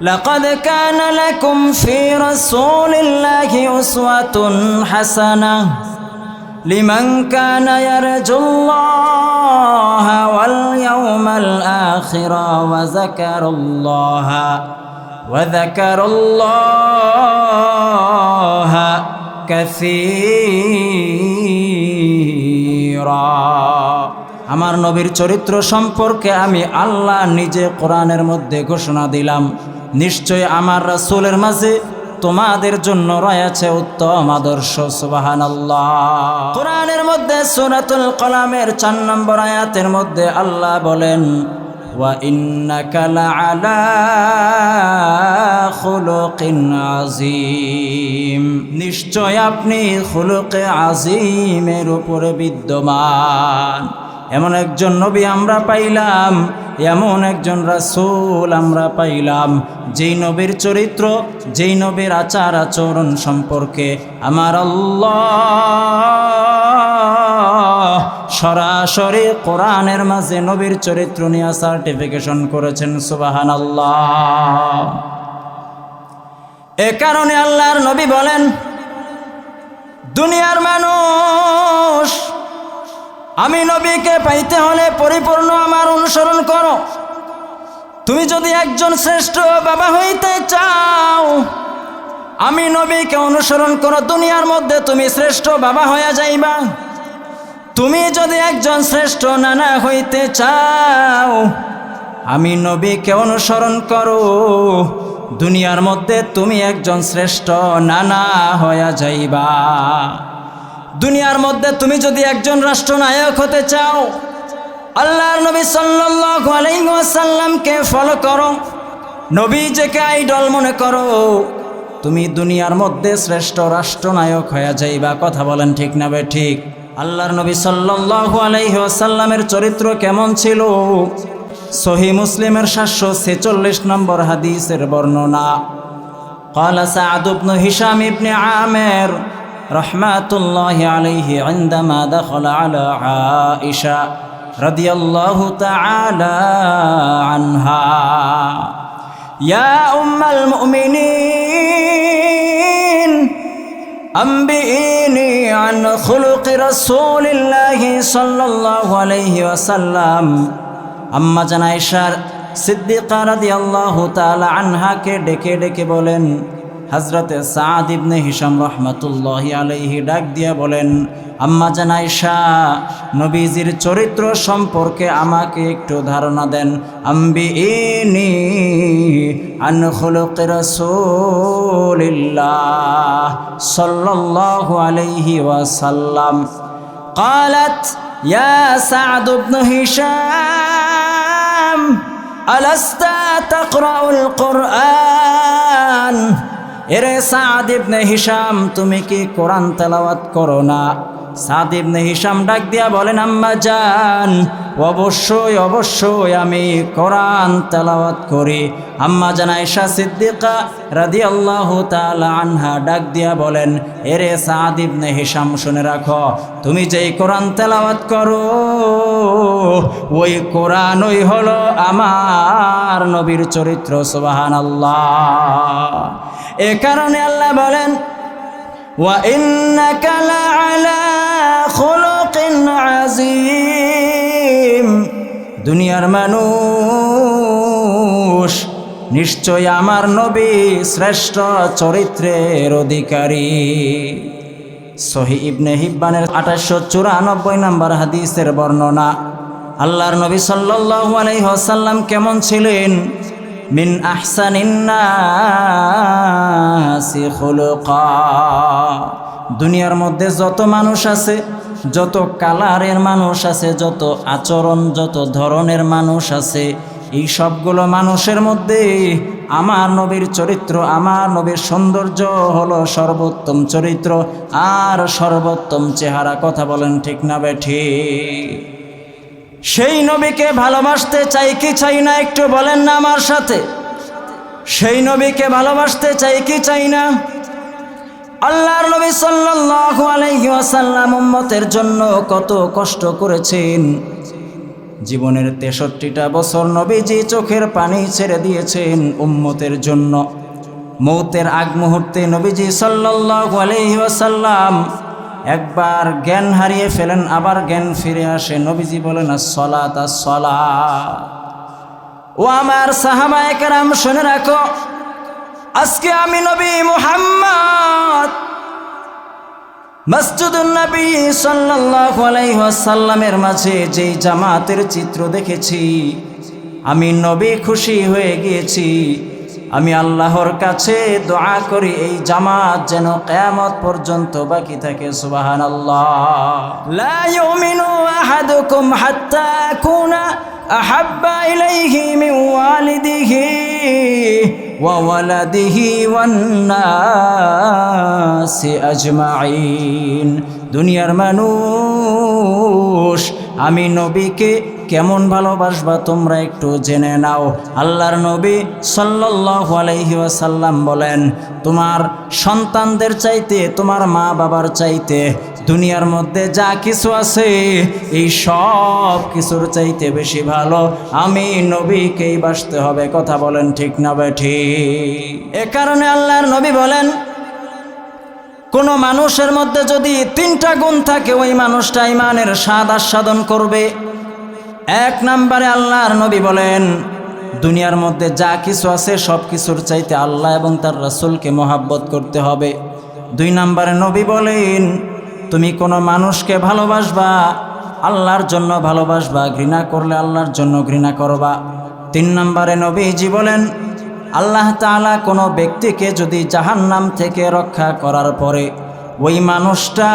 لقد كان لكم في رسول الله أسوة حسنة لمن كان يرجو الله واليوم الآخر وذكر الله وذكر الله كثيرا আমার নবীর চরিত্র সম্পর্কে আমি আল্লাহ নিজে কোরআনের মধ্যে ঘোষণা দিলাম নিশ্চয় আমার রাসূলের মাঝে তোমাদের জন্য রয়েছে উত্তম আদর্শ সুবাহান কোরআনের মধ্যে সূরাতুল কলামের চার নম্বর আয়াতের মধ্যে আল্লাহ বলেন নিশ্চয় আপনি খুলুকে আজিমের উপরে বিদ্যমান। এমন একজন নবী আমরা পাইলাম, এমন একজন রাসূল আমরা পাইলাম। যেই নবীর চরিত্র, যেই নবীর আচার আচরণ সম্পর্কে আমার আল্লাহ সরাসরি কোরআনের মাঝে নবীর চরিত্র নিয়ে সার্টিফিকেশন করেছেন সুবাহান আল্লাহ এ কারণে আল্লাহর নবী বলেন, দুনিয়ার মানুষ আমি নবীকে পাইতে হলে পরিপূর্ণ আমার অনুসরণ করো। তুমি যদি একজন শ্রেষ্ঠ বাবা হইতে চাও, আমি নবীকে অনুসরণ করো। দুনিয়ার মধ্যে তুমি শ্রেষ্ঠ বাবা হয়ে যাইবা। তুমি যদি একজন শ্রেষ্ঠ নানা হইতে চাও, আমি নবীকে অনুসরণ করো। দুনিয়ার মধ্যে তুমি একজন শ্রেষ্ঠ নানা হয়ে যাইবা। দুনিয়ার মধ্যে তুমি যদি একজন রাষ্ট্রনায়ক হতে চাও আল্লাহর নবী সাল্লাল্লাহু আলাইহি ওয়াসাল্লামকে ফলো করো নবীজিকে আইডল মনে করো তুমি দুনিয়ার মধ্যে শ্রেষ্ঠ রাষ্ট্রনায়ক হয়ে যাইবা কথা বলেন ঠিক না বে ঠিক আল্লাহর নবী সাল্লাল্লাহু আলাইহি ওয়াসাল্লামের চরিত্র কেমন ছিল সহি মুসলিমের সাতশো ছেচল্লিশ নম্বর হাদিসের বর্ণনা قال سعد بن هشام بن عامر رحمة الله عليه عندما دخل على عائشة رضي الله تعالى عنها يا أم المؤمنين أنبئيني عن خلق رسول الله صلى الله عليه وسلم আম্মা জান আয়েশার সিদ্দিকা রাদিয়াল্লাহু তাআলা আনহাকে ডেকে ডেকে বলেন হজরতে সাদ ইবনে হিসাম রহমতুল্লাহ আলাইহি ডাক দিয়া বলেন আম্মা জান আয়েশা নবীজির চরিত্র সম্পর্কে আমাকে একটু ধারণা দেন আম্বি ইনি আন খুলুক রাসূলিল্লাহ সাল্লাল্লাহু আলাইহি ওয়াসাল্লাম قالت يا سعد بن هشام ألست تقرأ القرآن এরে সাদ ইবনে হিসাম তুমি কি কোরআন তেলাওয়াত করো না? সাদ ইবনে হিসাম ডাক দিয়া বলেন আম্মা জান অবশ্যই অবশ্যই আমি কোরআন তেলাওয়াত করি আম্মা জান আয়েশা সিদ্দিকা রাদিয়াল্লাহু তাআলা আনহা ডাক দিয়া বলেন এরে সাদ ইবনে হিসাম শুনে রাখো তুমি যেই কোরআন তেলাওয়াত করো ওই কোরআন ওই হলো আমার নবীর চরিত্র সুবহানাল্লাহ এ কারণে আল্লাহ বলেন وإنك لعلى خلق عظيم দুনিয়ার মানুষ নিশ্চয় আমার নবী শ্রেষ্ঠ চরিত্রের অধিকারী সহি ইবনে হিব্বানের আঠাশশো চুরানব্বই নম্বর হাদিসের বর্ণনা আল্লাহর নবী সাল্লাল্লাহু আলাইহি ওয়াসাল্লাম কেমন ছিলেন মিন আহসানিন্নাসি খুলুকা দুনিয়ার মধ্যে যত মানুষ আছে, যত কালারের মানুষ আছে, যত আচরণ, যত ধরনের মানুষ আছে, এই সবগুলো মানুষের মধ্যে আমার নবীর চরিত্র, আমার নবীর সৌন্দর্য হলো সর্বোত্তম চরিত্র আর সর্বোত্তম চেহারা। কথা বলেন ঠিক না বেঠি সেই নবীকে ভালোবাসতে চাই কি চাই না একটু বলেন না আমার সাথে। সেই নবীকে ভালোবাসতে চাই কি চাই না? আল্লাহর নবী সাল্লাল্লাহু আলাইহি ওয়াসাল্লাম উম্মতের জন্য কত কষ্ট করেছেন। জীবনের তেষট্টিটা বছর নবীজি চোখের পানি ছেড়ে দিয়েছেন উম্মতের জন্য। মৌতের আগ মুহূর্তে নবীজি সাল্লাল্লাহু আলাইহি ওয়াসাল্লাম একবার জ্ঞান হারিয়ে ফেলেন, আবার জ্ঞান ফিরে আসে। নবীজি বলেন সলাত সলা ও আমার সাহাবায়ে কেরাম শুনে রাখো আজকে আমি নবী মুহাম্মদ। মসজিদুল নবী সাল্লাল্লাহু আলাইহি ওয়াসাল্লামের মাঝে যেই জামাতের চিত্র দেখেছি, আমি নবী খুশি হয়ে গিয়েছি। আমি আল্লাহর কাছে দোয়া করি, এই জামাত যেন কিয়ামত পর্যন্ত বাকি থাকে, সুবহানাল্লাহ। লা ওয়ালাদিহি ওয়ান্নাসি আজমাইন। দুনিয়ার মানুষ আমি নবীকে কেমন ভালোবাসবা তোমরা একটু জেনে নাও। আল্লাহর নবী সাল্লাল্লাহু আলাইহি ওয়াসাল্লাম বলেন, তোমার সন্তানদের চাইতে, তোমার মা বাবার চাইতে দুনিয়ার মধ্যে যা কিছু আছে, এই সব কিছুর চাইতে বেশি ভালো। আমি নবীকেই বাসতে হবে। কথা বলেন ঠিক না বেঠি এ কারণে আল্লাহর নবী বলেন, কোনো মানুষের মধ্যে যদি তিনটা গুণ থাকে, ওই মানুষটা ইমানের স্বাদ আস্বাদন করবে। এক নম্বরে আল্লাহর নবী বলেন, দুনিয়ার মধ্যে যা কিছু আছে সব কিছুর চাইতে আল্লাহ এবং তার রাসূলকে মহাব্বত করতে হবে। দুই নম্বরে নবী বলেন, তুমি কোনো মানুষকে ভালোবাসবা, আল্লাহর জন্য ভালোবাসবা, ঘৃণা করলে আল্লাহর জন্য ঘৃণা করবা। তিন নম্বরে নবীজি বলেন, আল্লাহ তাআলা কোনো ব্যক্তিকে যদি জাহান্নাম থেকে রক্ষা করার পরে ওই মানুষটা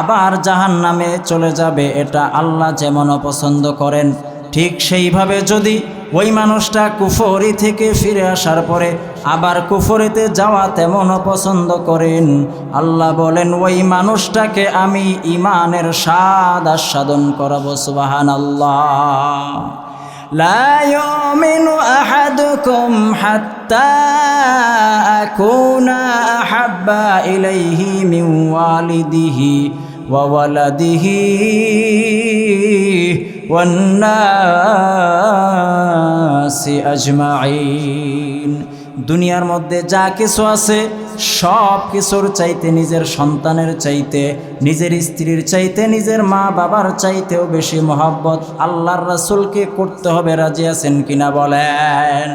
আবার জাহান নামে চলে যাবে, এটা আল্লাহ যেমন অপছন্দ করেন, ঠিক সেইভাবে যদি ওই মানুষটা কুফরি থেকে ফিরে আসার পরে আবার কুফরিতে যাওয়া তেমন পছন্দ করেন। আল্লাহ বলেন, ওই মানুষটাকে আমি ইমানের স্বাদ আস্বাদন করাবো সুবাহান আল্লাহ আহাবা ইলাইহি মিন ওয়ালিদিহি ওয়া ওয়ালাদিহি দুনিয়ার মধ্যে যা কিছু আছে, সব কিছুর চাইতে নিজের সন্তানের চাইতে, নিজের স্ত্রীর চাইতে, নিজের মা বাবার চাইতেও বেশি মহাব্বত। আল্লাহর রাসুলকে করতে হবে, রাজি আছেন কিনা বলেন?